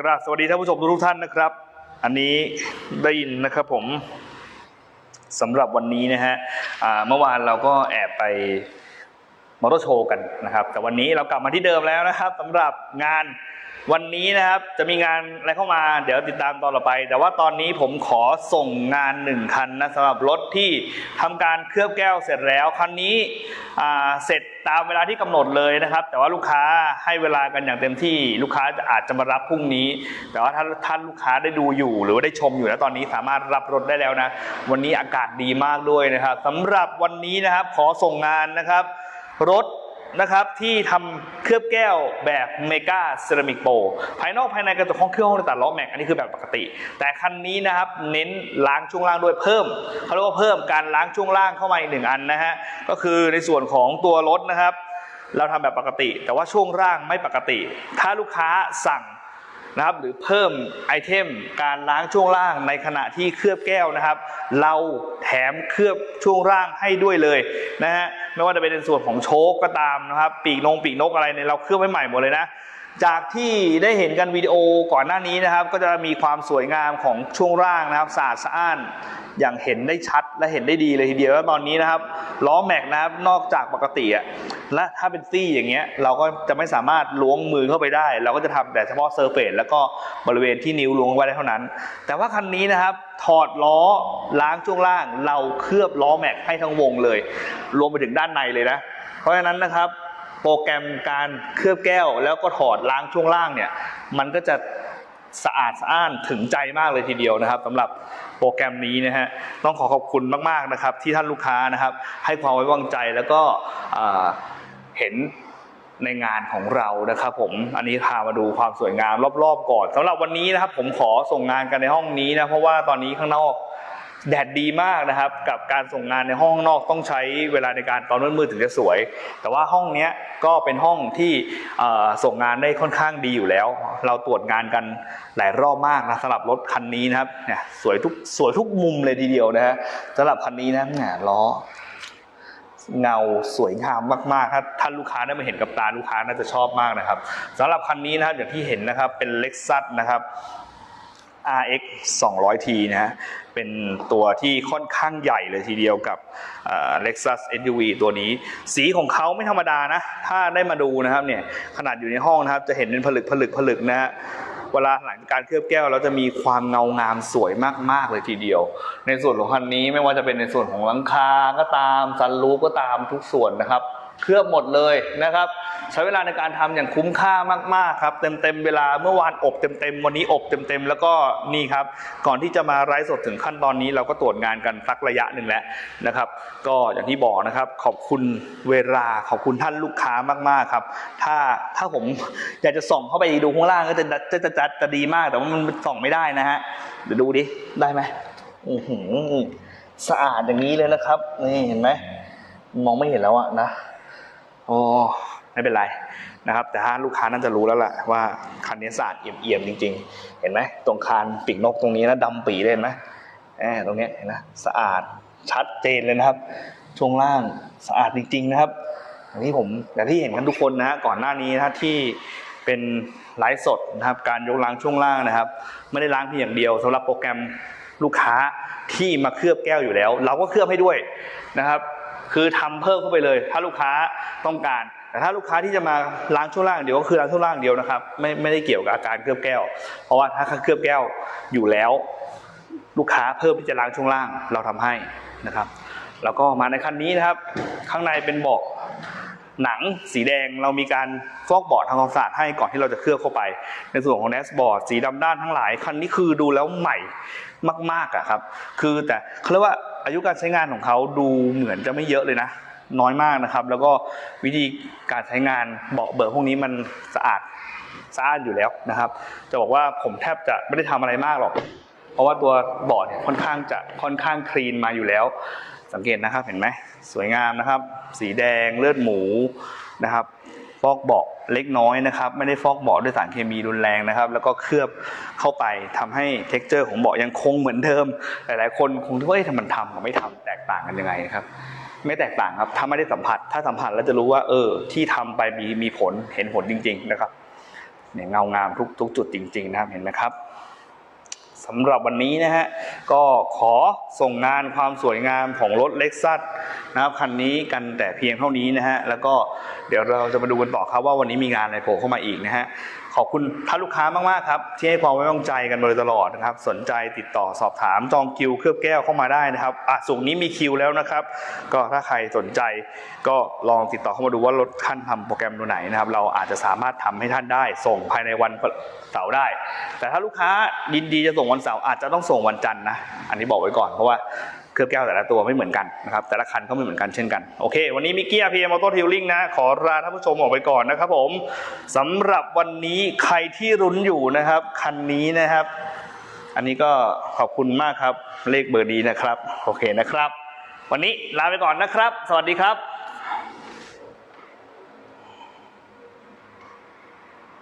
กราบสวัสดีท่านผู้ชมทุกท่านนะครับ อันนี้ได้ยินนะครับผมสำหรับวันนี้นะฮะเมื่อวานเราก็แอบไปมอเตอร์โชว์กันนะครับ แต่วันนี้เรากลับมาที่เดิมแล้วนะครับสำหรับงาน วันนี้นะครับจะมีงานอะไรเข้ามาเดี๋ยวติดตามตอนต่อไป แต่ว่าตอนนี้ผมขอส่งงานหนึ่งคันนะสำหรับรถที่ทำการเคลือบแก้วเสร็จแล้วคันนี้เสร็จตามเวลาที่กำหนดเลยนะครับ แต่ว่าลูกค้าให้เวลากันอย่างเต็มที่ลูกค้าจะอาจจะมารับพรุ่งนี้ แต่ว่าถ้าท่านลูกค้าได้ดูอยู่ หรือว่าได้ชมอยู่แล้วตอนนี้สามารถรับรถได้แล้วนะ วันนี้อากาศดีมากด้วยนะครับสำหรับวันนี้นะครับขอส่งงานนะครับ รถ นะครับที่ทำเคลือบแก้วแบบเมกาเซรามิกโปรภายนอกภายในกระจกห้องเครื่องห้องตัดล้อแม็กอันนี้คือแบบปกติ แต่คันนี้นะครับเน้นล้างช่วงล่างด้วยเพิ่มเขาเรียกว่าเพิ่มการล้างช่วงล่างเข้ามาอีกหนึ่งอันนะฮะก็คือในส่วนของตัวรถนะครับ เราทำแบบปกติ แต่ว่าช่วงล่างไม่ปกติ ถ้าลูกค้าสั่งนะครับหรือเพิ่มไอเทมการล้างช่วงล่างในขณะที่เคลือบแก้วนะครับ เราแถมเคลือบช่วงล่างให้ด้วยเลยนะฮะ ไม่ว่าจะเป็นในส่วนของโชคก็ตามนะครับ ปีกนงปีกนกอะไรเนี่ยเราเคลือบไว้ใหม่หมดเลยนะ จากที่ได้เห็นกันวิดีโอก่อนหน้านี้นะครับ ก็จะมีความสวยงามของช่วงล่างนะครับสะอาดสะอ้านอย่างเห็นได้ชัดและเห็นได้ดีเลยทีเดียวแล้วตอนนี้นะครับล้อแม็กนะครับนอกจากปกติอะและถ้าเป็นซี่อย่างเงี้ยเราก็จะไม่สามารถล้วงมือเข้าไปได้ เราก็จะทำแต่เฉพาะเซอร์เฟสแล้วก็บริเวณที่นิ้วล้วงไว้ได้เท่านั้น แต่ว่าคันนี้นะครับถอดล้อล้างช่วงล่าง เราเคลือบล้อแม็กให้ทั้งวงเลย รวมไปถึงด้านในเลยนะ เพราะฉะนั้นนะครับ โปรแกรมการเคลือบแก้ว แล้วก็ถอดล้างช่วงล่างเนี่ยมันก็จะสะอาดสะอ้านถึงใจมากเลยทีเดียวนะครับสำหรับโปรแกรมนี้นะฮะต้องขอขอบคุณมากๆนะครับ ที่ท่านลูกค้านะครับ ให้ความไว้วางใจแล้วก็เห็นในงานของเรานะครับผมอันนี้พามาดูความสวยงามรอบๆก่อนสำหรับวันนี้นะครับผมขอส่งงานกันในห้องนี้นะเพราะว่าตอนนี้ข้างนอก แดดดีมากนะครับ กับการส่งงานในห้องนอกต้องใช้เวลาในการตอนมืดๆถึงจะสวย แต่ว่าห้องนี้ก็เป็นห้องที่ส่งงานได้ค่อนข้างดีอยู่แล้ว เราตรวจงานกันหลายรอบมากนะสำหรับรถคันนี้นะครับเนี่ยสวยทุกสวยทุกมุมเลยทีเดียวนะฮะสำหรับคันนี้นะเนี่ยล้อเงาสวยงามมากๆถ้าท่านลูกค้าได้มาเห็นกับตาลูกค้าน่าจะชอบมากนะครับสำหรับคันนี้นะครับอย่างที่เห็นนะครับเป็น Lexus นะครับ RX 200T นะฮะ เป็นตัวที่ค่อนข้างใหญ่เลยทีเดียวกับ Lexus SUV ตัวนี้ สีของเขาไม่ธรรมดานะ ถ้าได้มาดูนะครับเนี่ย ขนาดอยู่ในห้องนะครับ จะเห็นเป็นผลึกผลึกผลึกนะฮะ เวลาหลังกการเคลือบแก้วเราจะมีความเงางามสวยมาก ๆ เลยทีเดียว ในส่วนของคันนี้ไม่ว่าจะเป็นในส่วนของหลังคาก็ตามซันรูฟก็ตามทุกส่วนนะครับ เคลือบหมดเลยนะครับ ใช้เวลาในการทำอย่างคุ้มค่ามากๆครับ เต็มเต็มๆเวลาเมื่อวานอบเต็มเต็มๆวันนี้อบเต็มเต็มๆแล้วก็นี่ครับ ก่อนที่จะมาไลฟ์สดถึงขั้นตอนนี้ เราก็ตรวจงานกันสักระยะหนึ่งแล้วนะครับ ก็อย่างที่บอกนะครับ ขอบคุณเวลาขอบคุณท่านลูกค้ามากๆครับ ถ้าถ้าผมอยากจะส่องเข้าไปดูข้างล่างก็จะจะจะจะจะดีมากแต่ว่ามันส่องไม่ได้นะฮะเดี๋ยวดูดิได้ไหมอือหือสะอาดอย่างนี้เลยนะครับนี่เห็นไหมมองไม่เห็นแล้วอะนะ โอ้ไม่เป็นไรนะครับ แต่ถ้าลูกค้าน่าจะรู้แล้วล่ะว่าคันนี้สะอาดเอี่ยมๆจริง ๆ เห็นไหมตรงคานปีกนกตรงนี้นะดำปีเลยเห็นไหมแอบตรงเนี้ยเห็นนะสะอาดชัดเจนเลยนะครับ ช่วงล่างสะอาดจริง ๆ นะครับอย่างที่ผมอย่างที่เห็นกันทุกคนนะฮะก่อนหน้านี้นะที่เป็นไลฟ์สดนะครับ การยกล้างช่วงล่างนะครับ ไม่ได้ล้างเพียงอย่างเดียวสำหรับโปรแกรมลูกค้าที่มาเคลือบแก้วอยู่แล้ว เราก็เคลือบให้ด้วยนะครับ คือทำเพิ่มเข้าไปเลย ถ้าลูกค้าต้องการ แต่ถ้าลูกค้าที่จะมาล้างช่วงล่างเดียวก็คือล้างช่วงล่างเดียวนะครับ ไม่ไม่ได้เกี่ยวกับอาการเคลือบแก้ว เพราะว่าถ้าเคลือบแก้วอยู่แล้ว ลูกค้าเพิ่มที่จะล้างช่วงล่างเราทำให้นะครับ แล้วก็มาในคันนี้นะครับ ข้างในเป็นเบาะ หนังสีแดงเรามีการฟอกเบาะทำความสะอาดให้ก่อนที่เราจะเคลือบเข้าไป ในส่วนของแดชบอร์ดสีดำด้านทั้งหลาย คันนี้คือดูแล้วใหม่มากๆอะครับ คือแต่เขาเรียกว่าอายุการใช้งานของเขาดูเหมือนจะไม่เยอะเลยนะน้อยมากนะครับ แล้วก็วิธีการใช้งานเบาะเบิกพวกนี้มันสะอาดสะอาดอยู่แล้วนะครับ จะบอกว่าผมแทบจะไม่ได้ทำอะไรมากหรอก เพราะว่าตัวเบาะเนี่ยค่อนข้างจะค่อนข้างคลีนมาอยู่แล้ว สังเกตนะครับเห็นไหมสวยงามนะครับ สีแดงเลือดหมูนะครับ ฟอกเบาะเล็กน้อยนะครับ ไม่ได้ฟอกเบาะด้วยสารเคมีรุนแรงนะครับ แล้วก็เคลือบเข้าไปทำให้เท็กเจอร์ของเบาะยังคงเหมือนเดิม หลายๆ คนคงคิดว่าเอ๊ะทำมันทำกับไม่ทำแตกต่างกันยังไงนะครับไม่แตกต่างครับ ถ้าไม่ได้สัมผัส ถ้าสัมผัสแล้วจะรู้ว่า เออ ที่ทำไปมีมีผล เห็นผลจริง ๆ นะครับ เนี่ยเงางามทุกทุกจุดจริง ๆ นะครับ เห็นไหมครับ สำหรับวันนี้นะฮะ ก็ขอส่งงานความสวยงามของรถเล็กซัสนะครับคันนี้กันแต่เพียงเท่านี้นะฮะ แล้วก็ เดี๋ยวเราจะมาดูกันต่อครับว่าวันนี้มีงานอะไรโผล่เข้ามาอีกนะฮะ ขอบคุณท่านลูกค้ามากๆครับ ที่ให้ความไว้วางใจกันมาโดยตลอดนะครับ สนใจติดต่อสอบถามจองคิวเคลือบแก้วเข้ามาได้นะครับอะสุกร์นี้มีคิวแล้วนะครับ ก็ถ้าใครสนใจก็ลองติดต่อเข้ามาดูว่ารถท่านทำโปรแกรมตัวไหนนะครับ เราอาจจะสามารถทำให้ท่านได้ ส่งภายในวันเสาร์ได้ แต่ถ้าลูกค้ายินดีจะส่งวันเสาร์อาจจะต้องส่งวันจันทร์นะ อันนี้บอกไว้ก่อนเพราะว่า ลือบแก้วแต่ละตัวไม่เหมือนกันนะครับแต่ละคันก็ไม่เหมือนกันเช่นกัน โอเค วันนี้มิเกียพีเอ็มออโต้ทิวลิงนะ ขอลาท่านผู้ชมออกไปก่อนนะครับผมสำหรับวันนี้ใครที่รุ้นอยู่นะครับคันนี้นะครับ อันนี้ก็ขอบคุณมากครับเลขเบอร์ดีนะครับ โอเคนะครับ วันนี้ลาไปก่อนนะครับ สวัสดีครับ